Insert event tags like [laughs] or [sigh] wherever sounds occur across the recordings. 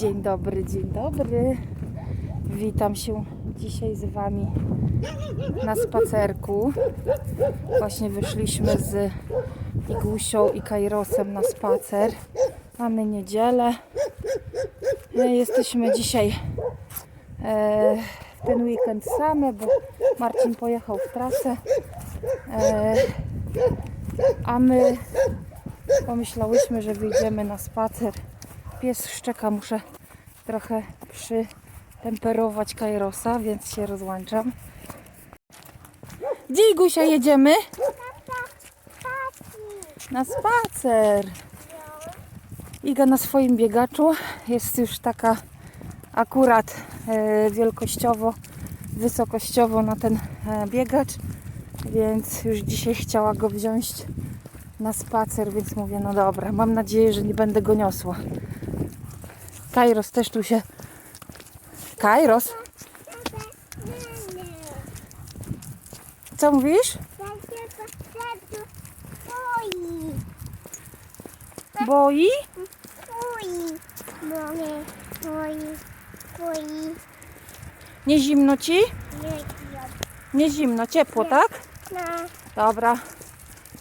Dzień dobry, dzień dobry. Witam się dzisiaj z Wami na spacerku. Właśnie wyszliśmy z Igusią i Kairosem na spacer. Mamy niedzielę. E, Jesteśmy dzisiaj e, w ten weekend same, bo Marcin pojechał w trasę. E, a my pomyślałyśmy, że wyjdziemy na spacer. Pies szczeka, muszę trochę przytemperować Kairosa, więc się rozłączam. Gdzie Igusia jedziemy? Na spacer. Iga na swoim biegaczu jest już taka akurat e, wielkościowo, wysokościowo na ten e, biegacz, więc już dzisiaj chciała go wziąć na spacer, więc mówię, no dobra, mam nadzieję, że nie będę go niosła. Kairos też tu się... Kairos? Co mówisz? Boi? Nie zimno ci? Nie zimno, ciepło, tak? Dobra.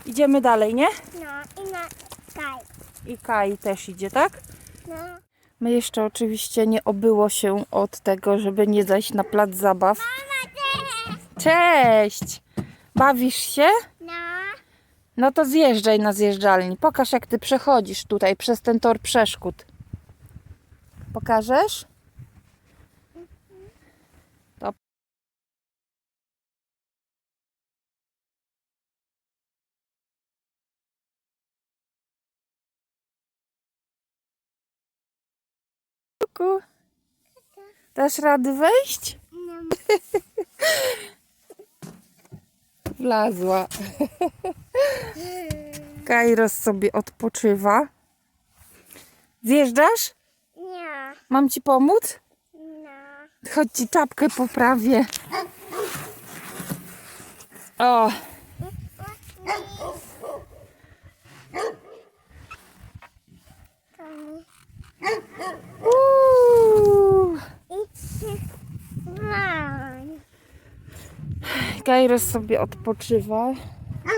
Idziemy dalej, nie? I Kai też idzie, tak? My jeszcze oczywiście nie obyło się od tego, żeby nie zajść na plac zabaw. Cześć! Bawisz się? No to zjeżdżaj na zjeżdżalni. Pokaż jak ty przechodzisz tutaj przez ten tor przeszkód. Pokażesz? Kuku. Dasz rady wejść? Wlazła. Kairos sobie odpoczywa. Zjeżdżasz? Nie, Mam ci pomóc? nie. Chodź ci czapkę poprawię. O, Kairos sobie odpoczywa,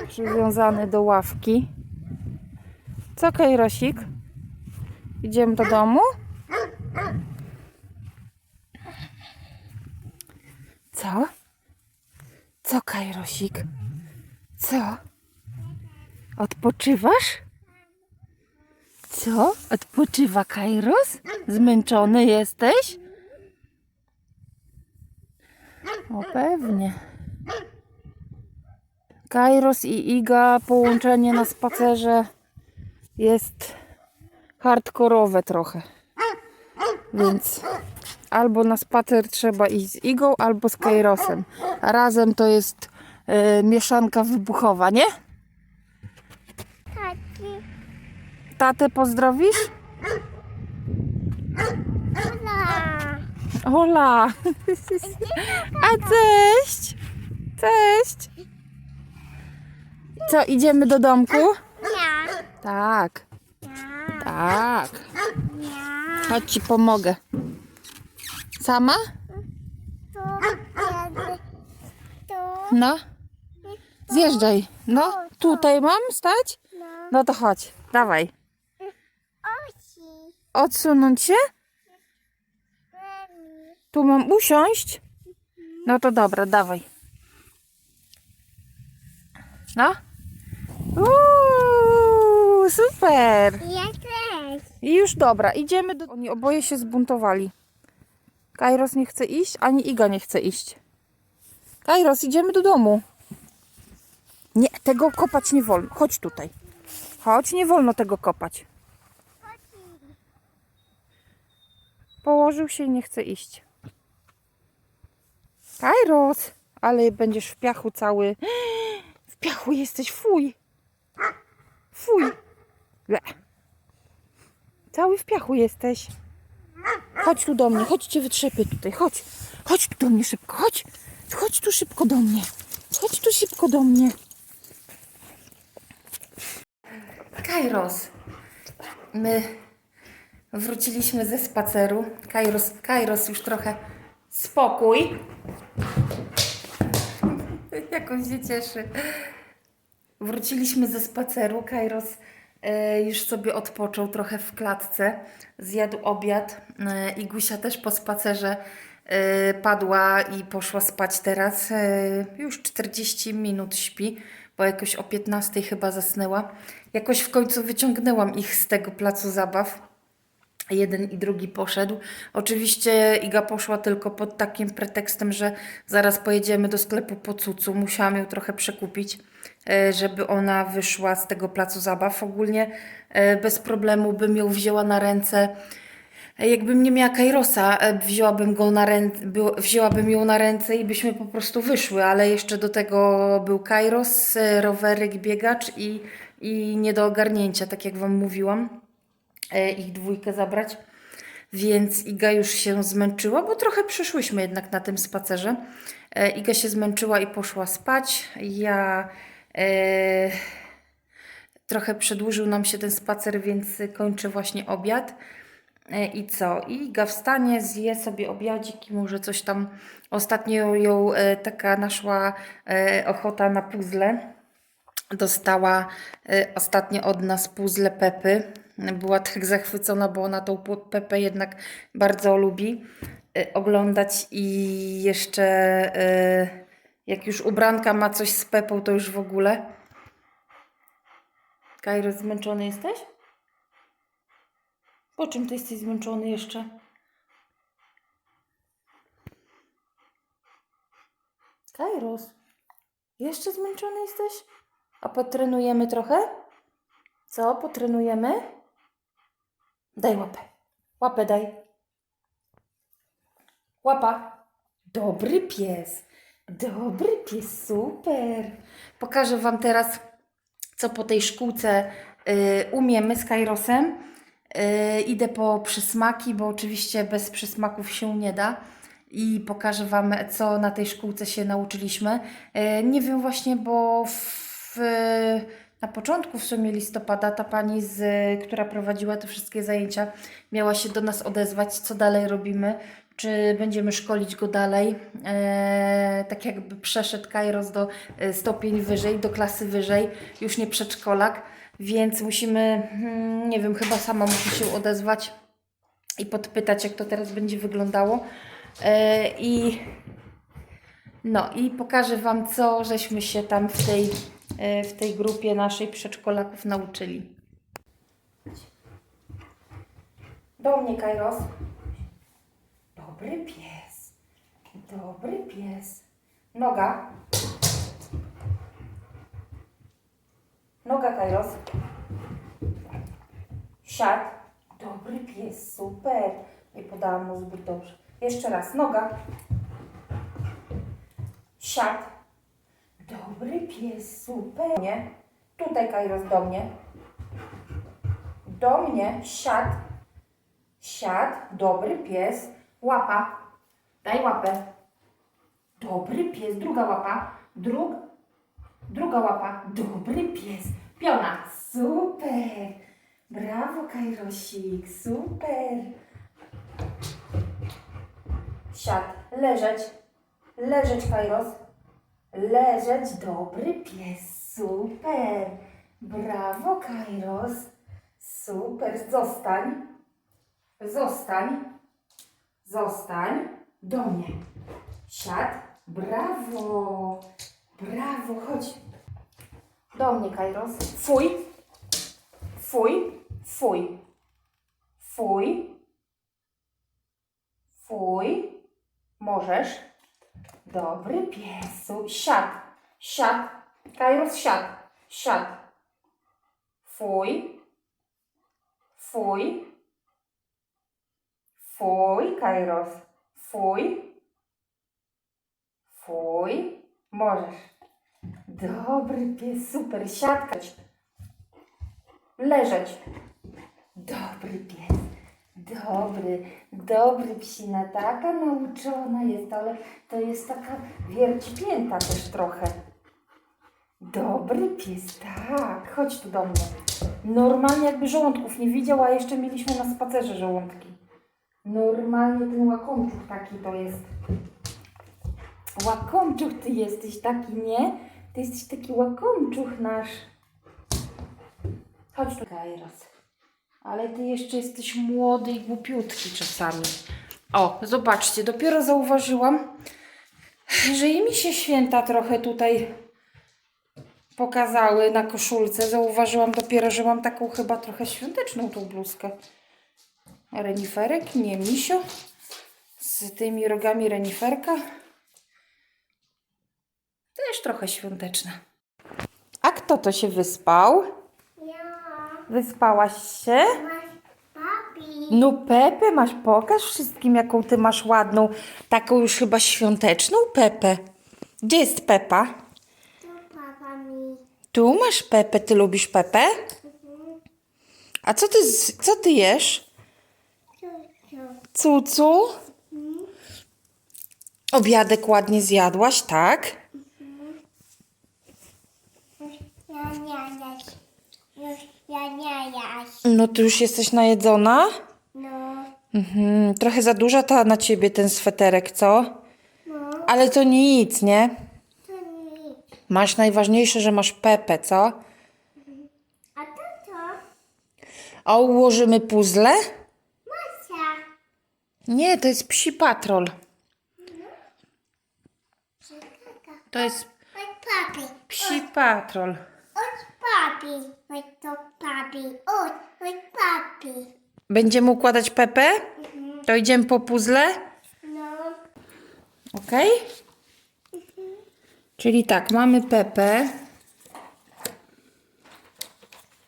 przywiązany do ławki. Co Kairosik? Idziemy do domu? Co? Co Kairosik? Co? Odpoczywasz? Co? Odpoczywa Kairos? Zmęczony jesteś? O pewnie. Kairos i Iga, połączenie na spacerze jest hardkorowe trochę. Więc albo na spacer trzeba iść z Igą, albo z Kairosem. Razem to jest e, mieszanka wybuchowa, nie? Taki Tatę pozdrowisz? la. Ola! A cześć! Cześć! Co, idziemy do domku? Tak, tak. Chodź ci pomogę. Sama? No. Zjeżdżaj. No, tutaj mam stać? No to chodź, dawaj. Odsunąć się? Tu mam usiąść? No to dobra, dawaj. No. Uuu, super. Ja też. I już dobra, idziemy do... Oni oboje się zbuntowali. Kairos nie chce iść, ani Iga nie chce iść. Kairos, idziemy do domu. Nie, tego kopać nie wolno. Chodź tutaj. Chodź, nie wolno tego kopać. Położył się i nie chce iść. Kairos, ale będziesz w piachu cały. W piachu jesteś, fuj. Fuj. Le. Cały w piachu jesteś. Chodź tu do mnie, chodź cię wytrzepię tutaj, chodź. Chodź tu do mnie szybko, chodź. Chodź tu szybko do mnie. Chodź tu szybko do mnie. Kairos. My Wróciliśmy ze spaceru. Kairos, Kairos już trochę spokój. [laughs] Jak on się cieszy. Wróciliśmy ze spaceru. Kairos e, już sobie odpoczął trochę w klatce. Zjadł obiad. E, I Gusia też po spacerze e, padła i poszła spać teraz. E, już 40 minut śpi, bo jakoś o 15 chyba zasnęła. Jakoś w końcu wyciągnęłam ich z tego placu zabaw. Jeden i drugi poszedł. Oczywiście Iga poszła tylko pod takim pretekstem, że zaraz pojedziemy do sklepu po cucu. Musiałam ją trochę przekupić, e, żeby ona wyszła z tego placu zabaw. Ogólnie e, bez problemu bym ją wzięła na ręce. E, Jakbym nie miała Kairosa, wzięłabym, go na ręce, wzięłabym ją na ręce i byśmy po prostu wyszły, ale jeszcze do tego był Kairos, roweryk, biegacz i, i nie do ogarnięcia, tak jak Wam mówiłam ich dwójkę zabrać. Więc Iga już się zmęczyła, bo trochę przeszłyśmy jednak na tym spacerze. E, Iga się zmęczyła i poszła spać. Ja e, trochę przedłużył nam się ten spacer, więc kończę właśnie obiad. E, I co? Iga wstanie, zje sobie obiadzik i może coś tam. Ostatnio ją e, taka naszła e, ochota na puzzle. Dostała y, ostatnio od nas puzzle Pepy. Była tak zachwycona, bo ona tą Pepę jednak bardzo lubi y, oglądać i jeszcze y, jak już ubranka ma coś z Pepą, to już w ogóle. Kajro, zmęczony jesteś? Po czym ty jesteś zmęczony jeszcze? Kairos, jeszcze zmęczony jesteś? A potrenujemy trochę? Co? Potrenujemy? Daj łapę. Łapę daj. Łapa. Dobry pies. Dobry pies, super. Pokażę Wam teraz, co po tej szkółce y, umiemy z Kairosem. Y, idę po przysmaki, bo oczywiście bez przysmaków się nie da. I pokażę Wam, co na tej szkółce się nauczyliśmy. Y, nie wiem właśnie, bo w, na początku w sumie listopada ta pani, z, która prowadziła te wszystkie zajęcia, miała się do nas odezwać, co dalej robimy, czy będziemy szkolić go dalej, e, tak jakby przeszedł Kairos do e, stopień wyżej, do klasy wyżej, już nie przedszkolak, więc musimy, hmm, nie wiem, chyba sama musi się odezwać i podpytać, jak to teraz będzie wyglądało. E, I no i pokażę Wam, co żeśmy się tam w tej, w tej grupie naszej przedszkolaków nauczyli. Do mnie, Kairos. Dobry pies. Dobry pies. Noga. Noga, Kairos. Siad. Dobry pies, super. Nie podałam mu zbyt dobrze. Jeszcze raz. Noga. Siad. Dobry pies, super. Nie. Tutaj, Kairos, do mnie. Do mnie. Siad. Siad. Dobry pies. Łapa. Daj łapę. Dobry pies. Druga łapa. Drug. Druga łapa. Dobry pies. Piona. Super. Brawo, Kajrosik. Super. Siad. Leżeć. Leżeć, Kairos. Leżeć, dobry pies, super. Brawo, Kairos. Super, zostań. Zostań. Zostań. Do mnie. Siad. Brawo. Brawo, chodź. Do mnie, Kairos. Fuj. Fuj. Fuj. Fuj. Fuj. Możesz. Dobry piesu. Siad. Siad. Kairos, siad. Siad. Fuj. Fuj. Fuj, Kairos. Fuj. Fuj. Możesz. Dobry pies, super. Siadkać. Leżeć. Dobry pies. Dobry, dobry psina, taka nauczona jest, ale to jest taka wiercipięta też trochę. Dobry pies, tak, chodź tu do mnie. Normalnie jakby żołądków nie widział, a jeszcze mieliśmy na spacerze żołądki. Normalnie ten łakomczuch taki to jest. Łakomczuch ty jesteś taki, nie? Ty jesteś taki łakomczuch nasz. Chodź tutaj raz. Ale ty jeszcze jesteś młody i głupiutki czasami. O, zobaczcie, dopiero zauważyłam, że i mi się święta trochę tutaj pokazały na koszulce. Zauważyłam dopiero, że mam taką chyba trochę świąteczną tą bluzkę. Reniferek, nie misio. Z tymi rogami reniferka. Też trochę świąteczna. A kto to się wyspał? Ja. Wyspałaś się? Papi. No Pepę masz, pokaż wszystkim jaką ty masz ładną, taką już chyba świąteczną Pepę. Gdzie jest Pepa? Tu papa mi. Tu masz Pepę, ty lubisz Pepę? A co ty, z- co ty jesz? Tu. Cucu? Obiadek ładnie zjadłaś, tak? Ja nie jaś. Ja nie jaś. No ty już jesteś najedzona? No. Mhm, trochę za duża ta na ciebie ten sweterek, co? No. Ale to nic, nie? To nic. Masz najważniejsze, że masz Pepę, co? A to co? A ułożymy puzzle? Masia. Nie, to jest psi patrol. Czekaka. To jest papi. psi patrol. Oj papi. To papi. Oj, oj papi. Będziemy układać Pepę? To idziemy po puzzle? No. Ok? Czyli tak, mamy Pepę.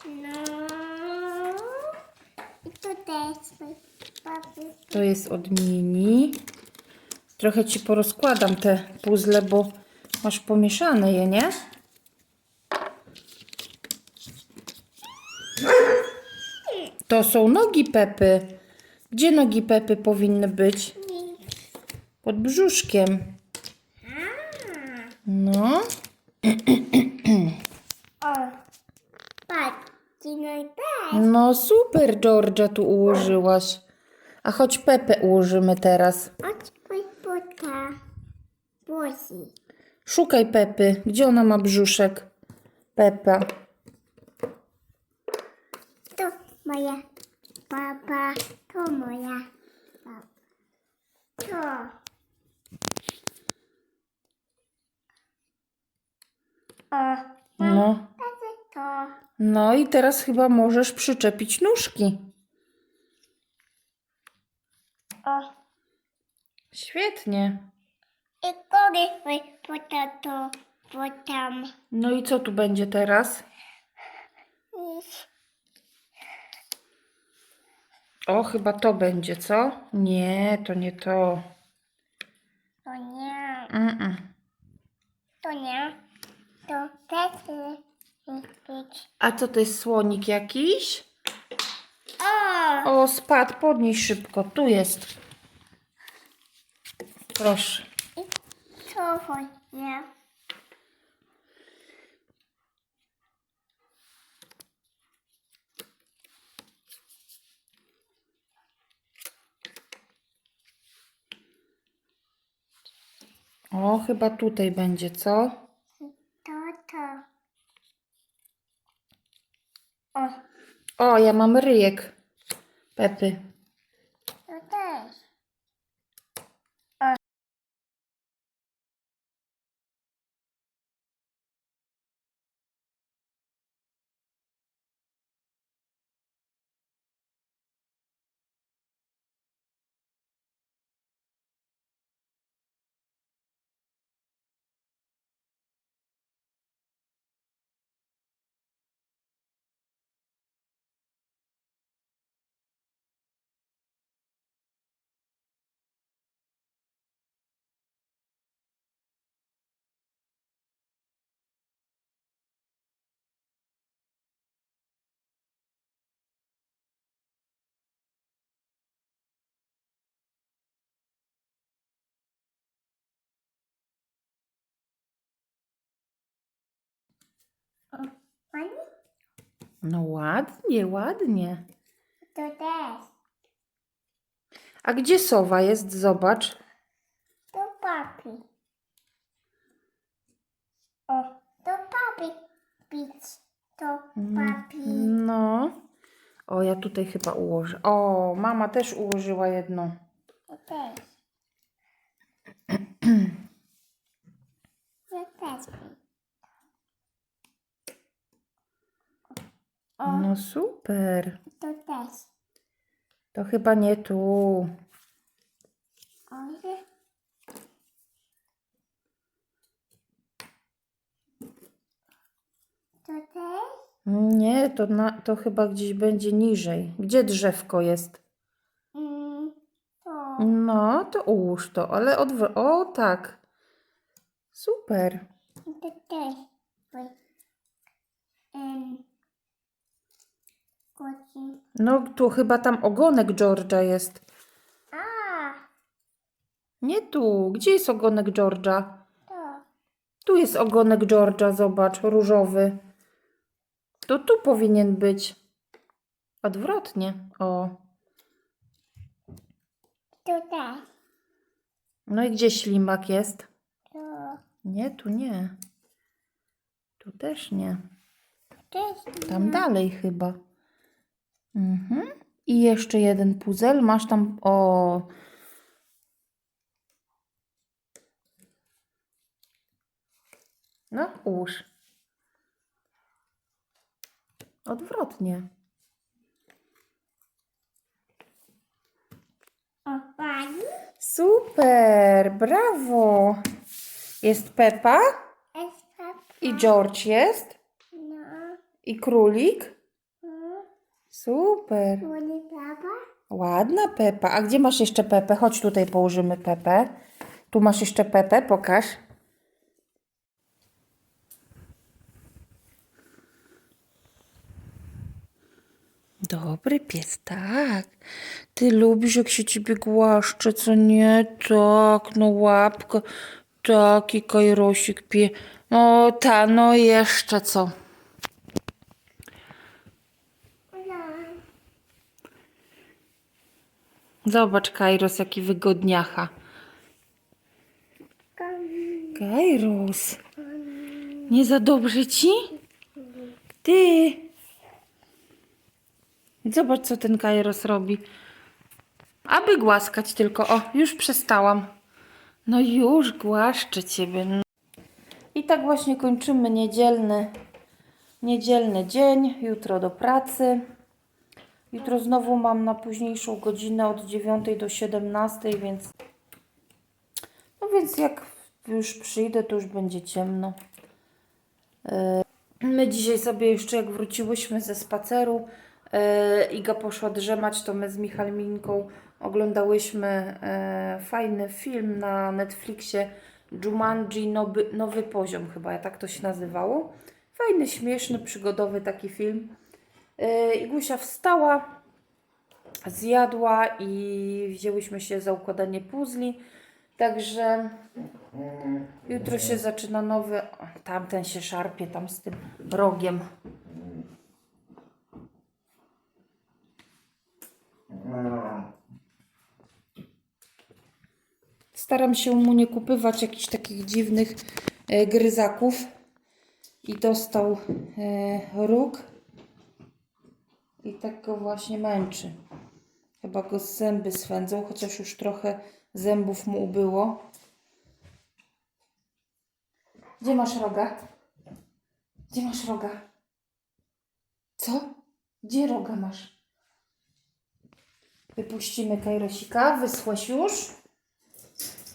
No. I to też papi. To jest od Mini. Trochę ci porozkładam te puzzle, bo masz pomieszane je, nie? To są nogi Pepy. Gdzie nogi Pepy powinny być? Pod brzuszkiem. No. O. Patrz. No i. No super, Georgia, tu ułożyłaś. A choć Pepę ułożymy teraz. Chodź, chodź, buta. Buzi. Szukaj Pepy. Gdzie ona ma brzuszek? Pepa. To moja baba. To moja baba. To. O. No. Tato to. No i teraz chyba możesz przyczepić nóżki. O. Świetnie. I kory, buta to. Butam. No i co tu będzie teraz? I O, chyba to będzie, co? Nie, to nie to. To nie. Mm-mm. To nie. To też nie być. A co to jest słonik jakiś? O! O, spadł, podnieś szybko. Tu jest. Proszę. Co to nie? O, chyba tutaj będzie, co? To to. O, O, ja mam ryjek. Pepy. Pani? No ładnie, ładnie. To też. A gdzie sowa jest? Zobacz. To papi. O, to papi. Pić. To papi. No. O, ja tutaj chyba ułożę. O, mama też ułożyła jedno. To też. To też. O, No super. to też. To chyba nie tu. To też? Nie, to, na, to chyba gdzieś będzie niżej. Gdzie drzewko jest? Mm, to. No, to ułóż to, ale odwróć. O, tak. Super. To też. Em. No, tu chyba tam ogonek George'a jest. A, Nie tu. Gdzie jest ogonek George'a? to. Tu jest ogonek George'a, zobacz, różowy. To tu powinien być. Odwrotnie. O. To też. No i gdzie ślimak jest? To. Nie, tu nie. Tu też nie. Też. Tam dalej chyba. Mhm. I jeszcze jeden puzzle. Masz tam. O. No, ułóż. Odwrotnie. O, pani. Super, brawo. Jest Pepa Jest papa. i George jest No. i królik. Super. Młody papa. Ładna Pepa. A gdzie masz jeszcze Pepę? Chodź tutaj położymy Pepę. Tu masz jeszcze Pepę, pokaż. Dobry pies, tak. Ty lubisz, jak się ciebie głaszcze, co nie? Tak, no łapka. Taki kajrosik pie. No ta, no jeszcze co? No. Zobacz, Kairos, jaki wygodniacha. Kairos. Nie za dobrze ci? Ty. Zobacz, co ten Kairos robi. Aby głaskać tylko. O, już przestałam. No już głaszczę ciebie. I tak właśnie kończymy niedzielny, niedzielny dzień. Jutro do pracy. Jutro znowu mam na późniejszą godzinę od 9 do 17, więc no więc jak już przyjdę, to już będzie ciemno. E, My dzisiaj sobie jeszcze jak wróciłyśmy ze spaceru, e, Iga poszła drzemać, to my z Michalminką oglądałyśmy e, fajny film na Netflixie Jumanji Nowy, Nowy Poziom chyba, tak to się nazywało. Fajny, śmieszny, przygodowy taki film. E, Igusia wstała, zjadła i wzięłyśmy się za układanie puzli. Także jutro się zaczyna nowy. Tamten się szarpie tam z tym rogiem. Staram się mu nie kupywać jakichś takich dziwnych e, gryzaków. I dostał e, róg. I tak go właśnie męczy. Chyba go z zęby swędzą, chociaż już trochę zębów mu ubyło. Gdzie masz roga? Gdzie masz roga? Co? Gdzie roga masz? Wypuścimy Kajrosika. Wysłać już?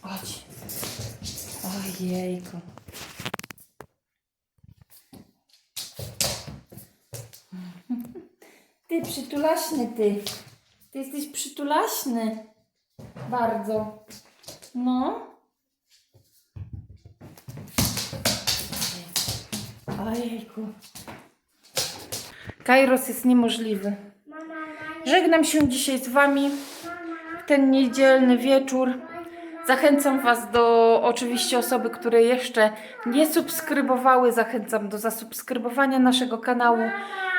Chodź. Ojejku. Przytulaśny ty. Ty jesteś przytulaśny. Bardzo. No. Ojejku. Kairos jest niemożliwy. Żegnam się dzisiaj z Wami w ten niedzielny wieczór. Zachęcam Was do oczywiście osoby, które jeszcze nie subskrybowały. Zachęcam do zasubskrybowania naszego kanału.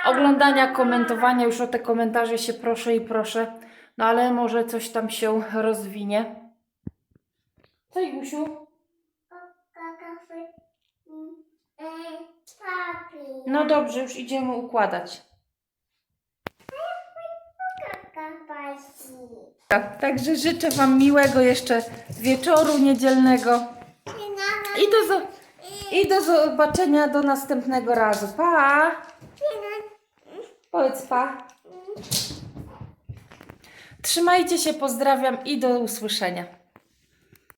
oglądania, komentowania. Już o te komentarze się proszę i proszę. No ale może coś tam się rozwinie. Co, Igusiu? Papi. No dobrze, już idziemy układać. Tak, także życzę Wam miłego jeszcze wieczoru niedzielnego i do, zo- i do zobaczenia do następnego razu. Pa! Powiedz pa. Trzymajcie się, pozdrawiam i do usłyszenia.